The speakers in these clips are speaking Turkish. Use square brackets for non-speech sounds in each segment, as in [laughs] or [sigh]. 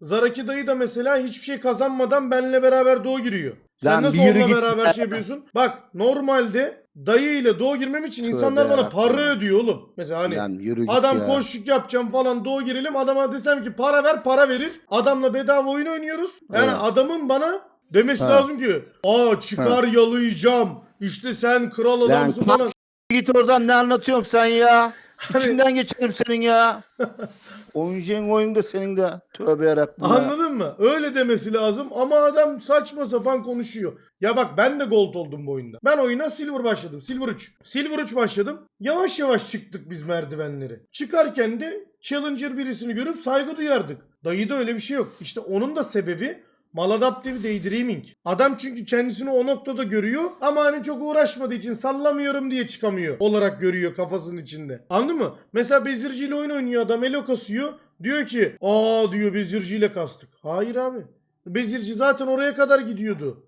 Zaraki dayı da mesela hiçbir şey kazanmadan benle beraber doğu giriyor. Sen Lan nasıl bir yürü onunla git beraber şey yapıyorsun? Bak normalde dayı ile doğu girmem için Tövbe insanlar bana yarabbim. para ödüyor oğlum. Mesela hani Lan yürü git Adam ya. koşuk yapacağım falan doğu girelim adama desem ki para ver para verir. Adamla bedava oyun oynuyoruz. Yani Evet. adamın bana demesi Ha. lazım ki aa çıkar yalayacağım. İşte sen kral Lan adamsın falan. git oradan ne anlatıyorsun sen ya? Hani- İçinden geçelim senin ya. [laughs] Oynayacağın oyun da senin de. Tövbe yarabbim ya. Anladın mı? Öyle demesi lazım ama adam saçma sapan konuşuyor. Ya bak ben de gold oldum bu oyunda. Ben oyuna silver başladım. Silver 3. Silver 3 başladım. Yavaş yavaş çıktık biz merdivenleri. Çıkarken de challenger birisini görüp saygı duyardık. Dayıda öyle bir şey yok. İşte onun da sebebi Maladaptive Daydreaming. Adam çünkü kendisini o noktada görüyor ama hani çok uğraşmadığı için sallamıyorum diye çıkamıyor olarak görüyor kafasının içinde. Anladın mı? Mesela bezirciyle oyun oynuyor adam elo kasıyor. Diyor ki aa diyor bezirciyle kastık. Hayır abi. Bezirci zaten oraya kadar gidiyordu.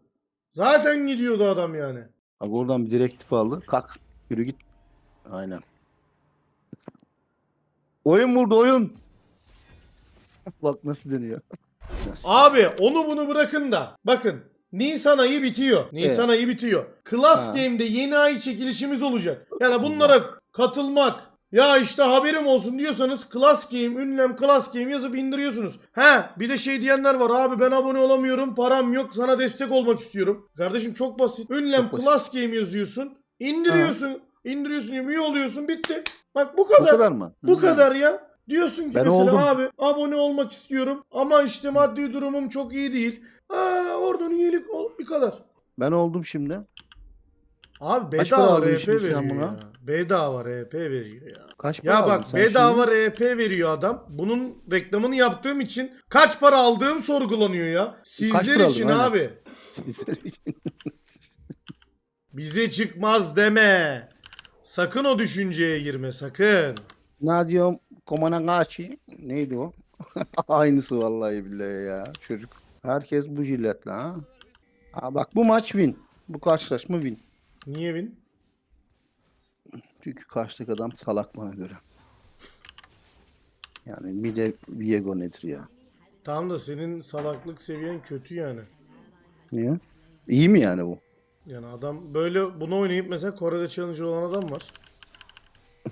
Zaten gidiyordu adam yani. Bak oradan bir direktif aldı. Kalk yürü git. Aynen. Oyun buldu oyun. [laughs] Bak nasıl dönüyor. Nasıl? Abi onu bunu bırakın da. Bakın Nisan ayı bitiyor. Nisan Evet. ayı bitiyor. Class Ha. Game'de yeni ay çekilişimiz olacak. Yani bunlara katılmak ya işte haberim olsun diyorsanız Class Game, ünlem Class Game yazıp indiriyorsunuz. Ha bir de şey diyenler var abi ben abone olamıyorum param yok sana destek olmak istiyorum. Kardeşim çok basit. Ünlem Çok basit. Class Game yazıyorsun. indiriyorsun. indiriyorsun üye oluyorsun bitti. Bak bu Bu kadar. kadar mı? Bu Hı. kadar ya. Diyorsun ki Ben mesela oldum. abi abone olmak istiyorum ama işte maddi durumum çok iyi değil. Aa, oradan üyelik ol bir kadar. Ben oldum şimdi. Abi Kaç para bedava aldın RP şimdi sen veriyor buna? ya. Bedava RP veriyor ya. Kaç para Ya aldın bak sen bedava RP veriyor adam. Bunun reklamını yaptığım için kaç para aldığım sorgulanıyor ya. Sizler para için? Aynen. abi. şimdi? [laughs] Sizler için. Bize çıkmaz deme. Sakın o düşünceye girme sakın. ne diyorum? Komanagachi. Neydi o? [laughs] Aynısı vallahi billahi ya. Çocuk. Herkes bu jilletle ha. Ha bak bu maç win. Bu karşılaşma win. Niye bin? Çünkü karşıdaki adam salak bana göre. Yani Mide Viego nedir ya? Tamam da senin salaklık seviyen kötü yani. Niye? İyi mi yani bu? Yani adam böyle bunu oynayıp mesela Kore'de challenger olan adam var.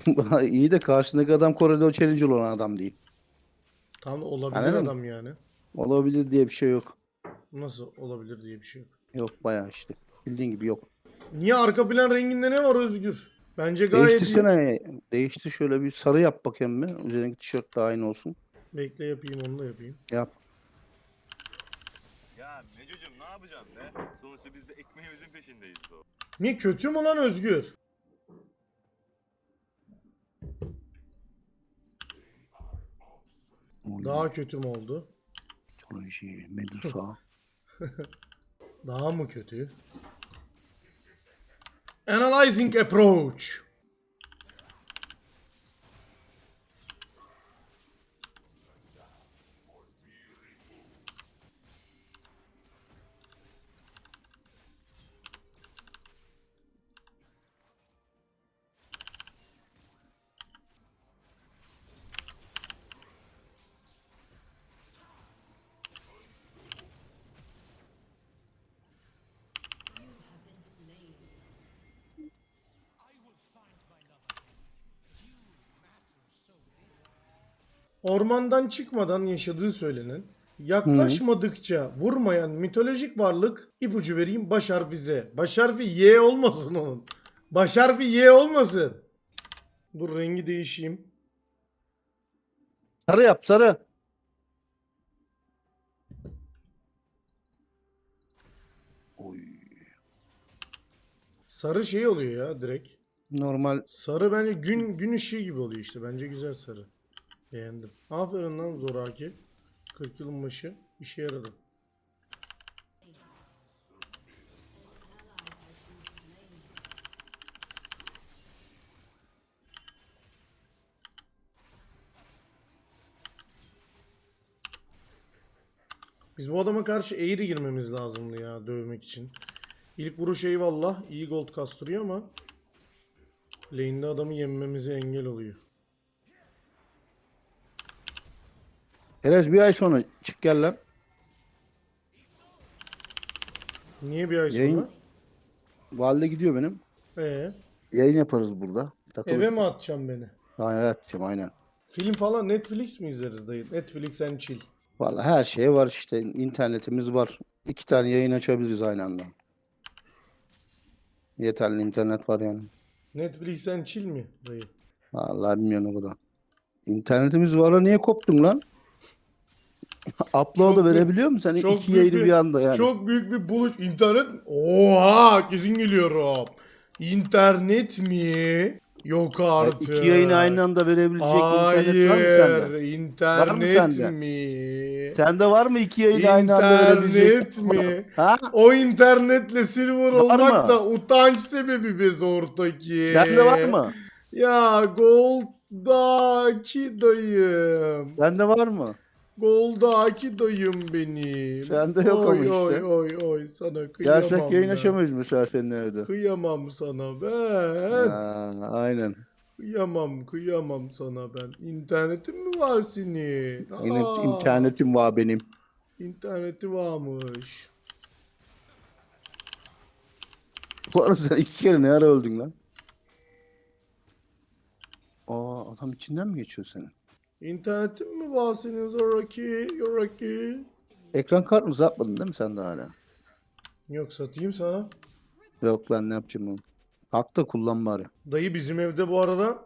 [laughs] İyi de karşındaki adam koridor challenger olan adam değil. Tam da olabilir Anladın mı? adam yani. Olabilir diye bir şey yok. Nasıl olabilir diye bir şey yok. Yok bayağı işte. Bildiğin gibi yok. Niye arka plan renginde ne var Özgür? Bence gayet iyi. Değiştirsene. Değiştir şöyle bir sarı yap bakayım bir. Üzerindeki tişört de aynı olsun. Bekle yapayım onu da yapayım. Yap. Ya Meco'cum ne yapacaksın be? Sonuçta biz de ekmeğimizin peşindeyiz o. Niye kötü mü lan Özgür? Oy, Daha kötü mü oldu? Mitoloji, Medusa. [laughs] Daha mı kötü? Analyzing approach. Ormandan çıkmadan yaşadığı söylenen, yaklaşmadıkça vurmayan mitolojik varlık ipucu vereyim baş harfi Z. Baş harfi Y olmasın onun. Baş harfi Y olmasın. Dur rengi değişeyim. Sarı yap sarı. Oy. Sarı şey oluyor ya direkt. Normal Sarı bence gün gün ışığı gibi oluyor işte. Bence güzel sarı. Beğendim. Aferin lan Zoraki. 40 yılın başı işe yaradı. Biz bu adama karşı eğri girmemiz lazımdı ya dövmek için. İlk vuruş eyvallah iyi gold kastırıyor ama Lane'de adamı yenmemize engel oluyor. Herez bir ay sonra çık gel lan. Niye bir ay sonra? Yayın- Valide gidiyor benim. Ee, Yayın yaparız burada. Takılırız. eve mi atacaksın beni? Ha, evet atacağım aynen. Film falan Netflix mi izleriz dayı? Netflix and chill. Vallahi her şey var işte. internetimiz var. İki tane yayın açabiliriz aynı anda. Yeterli internet var yani. Netflix and chill mi dayı? Vallahi bilmiyorum o kadar. İnternetimiz var niye koptun lan? [laughs] Upload'u verebiliyor musun çok İki büyük yayını bir- bir anda yani. Çok büyük bir buluş. İnternet... Oha! Kesin gülüyorum. İnternet mi? Yok artık. İki yayını aynı anda verebilecek internet var mı sende? Hayır. internet sende? mi? Sende var mı iki yayını aynı anda verebilecek? İnternet mi? [laughs] Ha? O internetle silver Var olmak mı? da utanç sebebi be zortaki. Sende var mı? Ya Gold'daki dayım. Sende var mı? Gold'daki dayım benim. Sende yok ama oy, işte. Oy oy oy sana kıyamam Gelsek yayın açamayız mesela senin evde. Kıyamam sana ben. Ha, aynen. Kıyamam kıyamam sana ben. İnternetin mi var senin? Aa, internetim var benim. İnterneti varmış. Bu arada sen iki kere ne ara öldün lan? Aa adam içinden mi geçiyor senin? İnternetin mi var senin Zoraki? Yoraki? Ekran kartını zapmadın değil mi sen de hala? Yok satayım sana. Yok lan ne yapacağım onu? Hak da kullan bari. Dayı bizim evde bu arada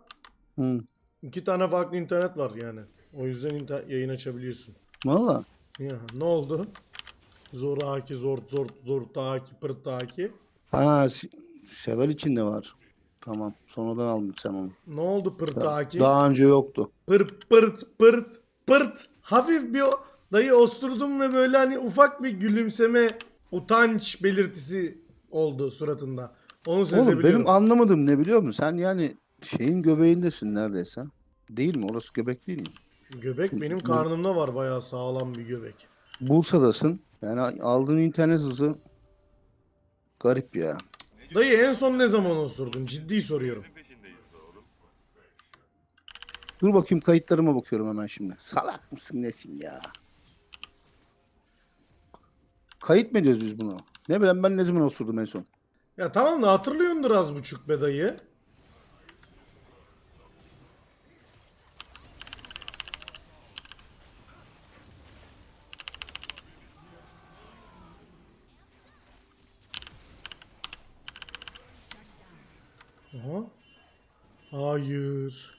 Hı. iki tane farklı internet var yani. O yüzden inter- yayın açabiliyorsun. Valla. Ya ne oldu? Zoraki, zort, zort, zortaki, pırtaki. Ha s- Şevel içinde var. Tamam. Sonradan aldım sen onu. Ne oldu pırtaki? Daha önce yoktu. Pırt pırt pırt pırt. Hafif bir o- dayı osturdum ve böyle hani ufak bir gülümseme utanç belirtisi oldu suratında. Onu Oğlum benim anlamadığım ne biliyor musun? Sen yani şeyin göbeğindesin neredeyse. Değil mi? Orası göbek değil mi? Göbek benim karnımda var bayağı sağlam bir göbek. Bursa'dasın. Yani aldığın internet hızı garip ya. Dayı en son ne zaman osurdun? Ciddi soruyorum. peşindeyiz. Dur bakayım kayıtlarıma bakıyorum hemen şimdi. Salak mısın nesin ya? Kayıt mı ediyoruz biz bunu? Ne bileyim ben ne zaman osurdum en son? Ya tamam da hatırlıyordur az buçuk be dayı. Aha. Hayır.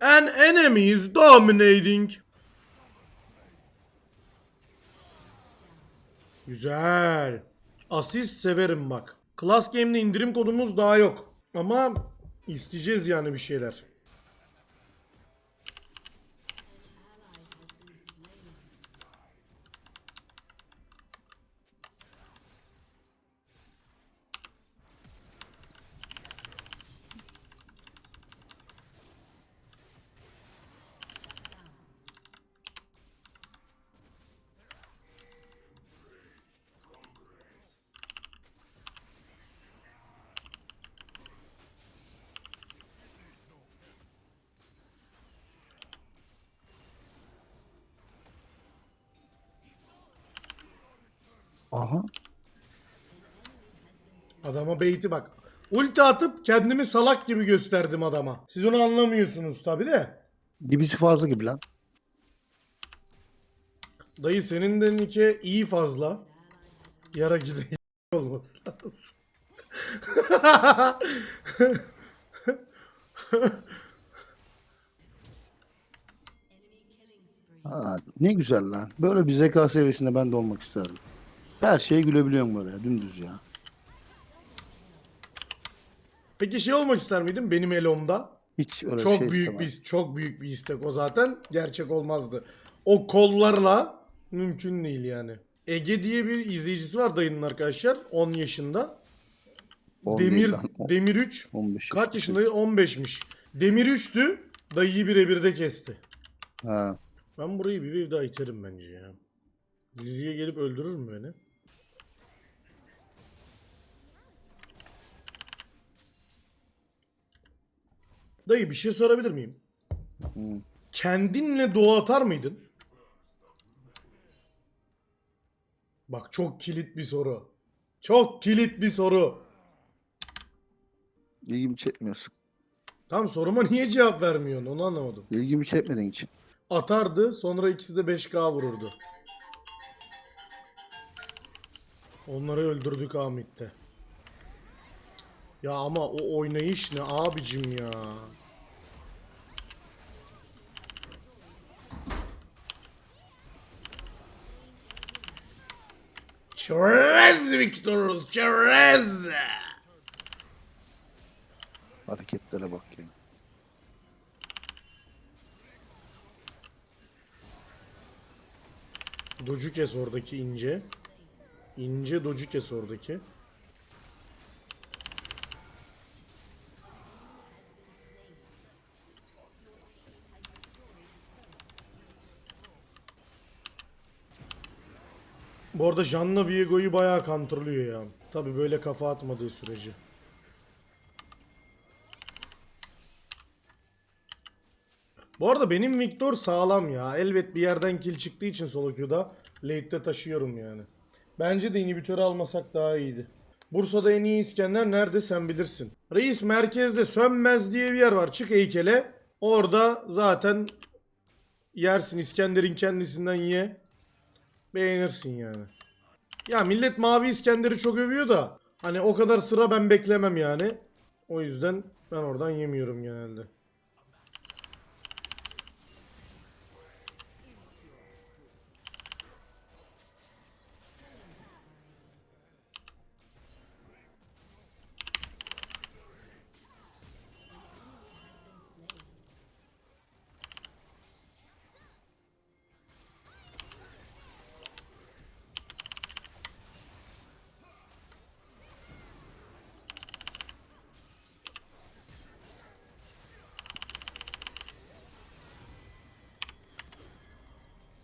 An enemy is dominating. Güzel. Asist severim bak. Class Game'de indirim kodumuz daha yok. Ama isteyeceğiz yani bir şeyler. Aha. Adama beyti bak. Ulti atıp kendimi salak gibi gösterdim adama. Siz onu anlamıyorsunuz tabi de. Gibisi fazla gibi lan. Dayı senin de nike iyi fazla. Yara gide olması lazım. [laughs] Ha, ne güzel lan. Böyle bir zeka seviyesinde ben de olmak isterdim. Her şeye gülebiliyorum böyle ya, dümdüz ya. Peki şey olmak ister miydin benim elomda? Hiç öyle çok bir şey büyük istemem. bir çok büyük bir istek o zaten. Gerçek olmazdı. O kollarla mümkün değil yani. Ege diye bir izleyicisi var dayının arkadaşlar. 10 yaşında. 10 değil Demir lan, on- Demir 3 15 kaç yaşında? 15'miş. Demir 3'tü. Dayıyı birebir de kesti. Ha. Ben burayı bir wave daha iterim bence ya. Lily'ye gelip öldürür mü beni? Dayı bir şey sorabilir miyim? Hı. Kendinle doğa atar mıydın? Bak çok kilit bir soru. Çok kilit bir soru. İlgimi çekmiyorsun. Tam soruma niye cevap vermiyorsun onu anlamadım. İlgimi çekmediğin için. Atardı sonra ikisi de 5K vururdu. Onları öldürdük Ahmet'te. Ya ama o oynayış ne abicim ya. Çerez Victorus çerez. Hareketlere bak ya. Docu kes oradaki ince. İnce docu kes oradaki. Bu arada Janna Viego'yu bayağı kontrolüyor ya. Tabi böyle kafa atmadığı sürece. Bu arada benim Victor sağlam ya. Elbet bir yerden kill çıktığı için solo queue'da late'de taşıyorum yani. Bence de inhibitörü almasak daha iyiydi. Bursa'da en iyi İskender nerede sen bilirsin. Reis merkezde Sönmez diye bir yer var. Çık heykele. Orada zaten yersin İskender'in kendisinden ye. Beğenirsin yani. Ya millet Mavi İskender'i çok övüyor da hani o kadar sıra ben beklemem yani. O yüzden ben oradan yemiyorum genelde.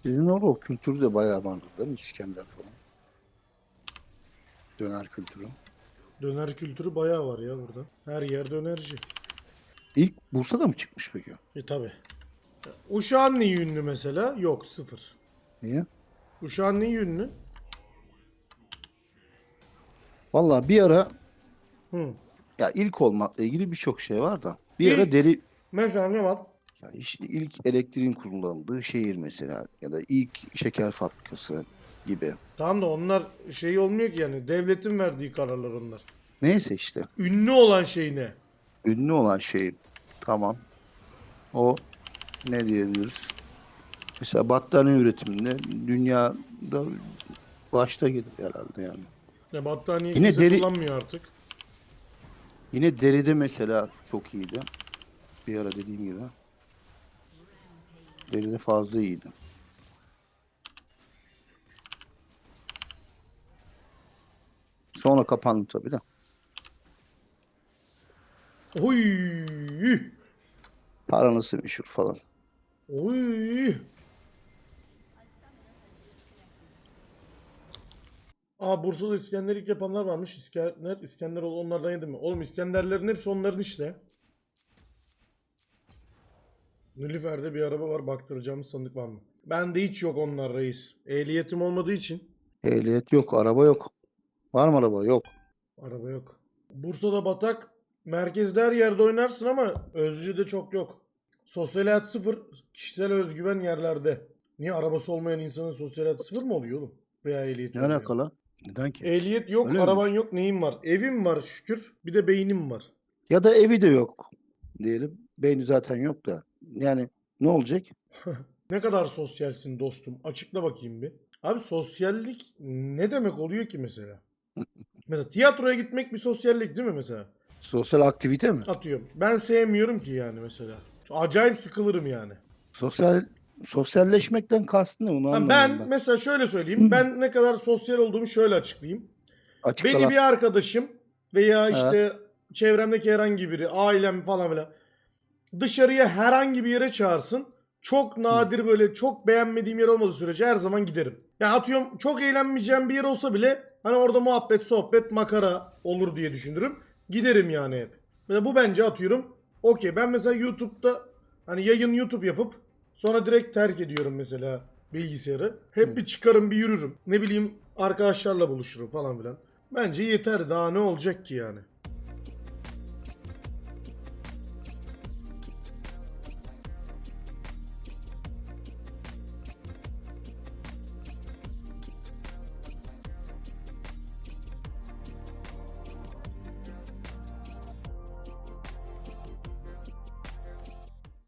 Sizin orada o kültürü de bayağı vardı değil mi? İskender falan. Döner kültürü. Döner kültürü bayağı var ya burada. Her yer dönerci. İlk Bursa'da mı çıkmış peki? E tabi. Uşağın neyi ünlü mesela? Yok sıfır. Niye? Uşağın neyi ünlü? Vallahi bir ara Hı. ya ilk olmakla ilgili birçok şey var da. Bir İlk- ara deli Mesela ne var? Ya işte ilk elektriğin kullanıldığı şehir mesela ya da ilk şeker fabrikası gibi. Tamam da onlar şey olmuyor ki yani. Devletin verdiği kararlar onlar. Neyse işte. Ünlü olan şey ne? Ünlü olan şey tamam. O ne diyebiliriz? Mesela battaniye üretiminde dünyada başta gelir herhalde yani. Ya battaniye Yine kimse deri- kullanmıyor artık. Yine deride mesela çok iyiydi. Bir ara dediğim gibi. Deride fazla iyiydi. Sonra kapandı tabii de. Oy! Para nasıl meşhur falan. Oy! Aa Bursa'da İskenderlik yapanlar varmış. İskender, İskender onlardan yedim mi? Oğlum İskenderlerin hepsi onların işte. Nilüfer'de bir araba var. Baktıracağımız sandık var mı? Bende hiç yok onlar reis. Ehliyetim olmadığı için Ehliyet yok, araba yok. Var mı araba? Yok. araba yok. Bursa'da batak. Merkezde her yerde oynarsın ama Özcü'de çok yok. Sosyal hayat sıfır. Kişisel özgüven yerlerde. Niye arabası olmayan insanın sosyal hayatı sıfır mı oluyor oğlum? Veya ehliyeti Ne olmayan? alakalı? Neden ki? Ehliyet yok, Öyle araban miymiş? yok, neyin var? Evim var şükür. Bir de beynim var. Ya da evi de yok diyelim. Beyni zaten yok da. Yani ne olacak? [laughs] Ne kadar sosyalsin dostum? Açıkla bakayım bir. Abi sosyallik ne demek oluyor ki mesela? [laughs] mesela tiyatroya gitmek bir sosyallik değil mi mesela? Sosyal aktivite mi? Atıyorum. Ben sevmiyorum ki yani mesela. Acayip sıkılırım yani. Sosyal sosyalleşmekten kastın ne onu ben, ben. mesela şöyle söyleyeyim. Ben ne kadar sosyal olduğumu şöyle açıklayayım. Açıkla Beni bir arkadaşım veya işte çevremdeki herhangi biri, ailem falan filan dışarıya herhangi bir yere çağırsın. Çok nadir böyle çok beğenmediğim yer olmadığı sürece her zaman giderim. Yani atıyorum çok eğlenmeyeceğim bir yer olsa bile hani orada muhabbet, sohbet, makara olur diye düşünürüm. Giderim yani hep. Mesela bu bence atıyorum. Okey ben mesela YouTube'da hani yayın YouTube yapıp sonra direkt terk ediyorum mesela bilgisayarı. Hep bir çıkarım bir yürürüm. Ne bileyim arkadaşlarla buluşurum falan filan. Bence yeter daha ne olacak ki yani.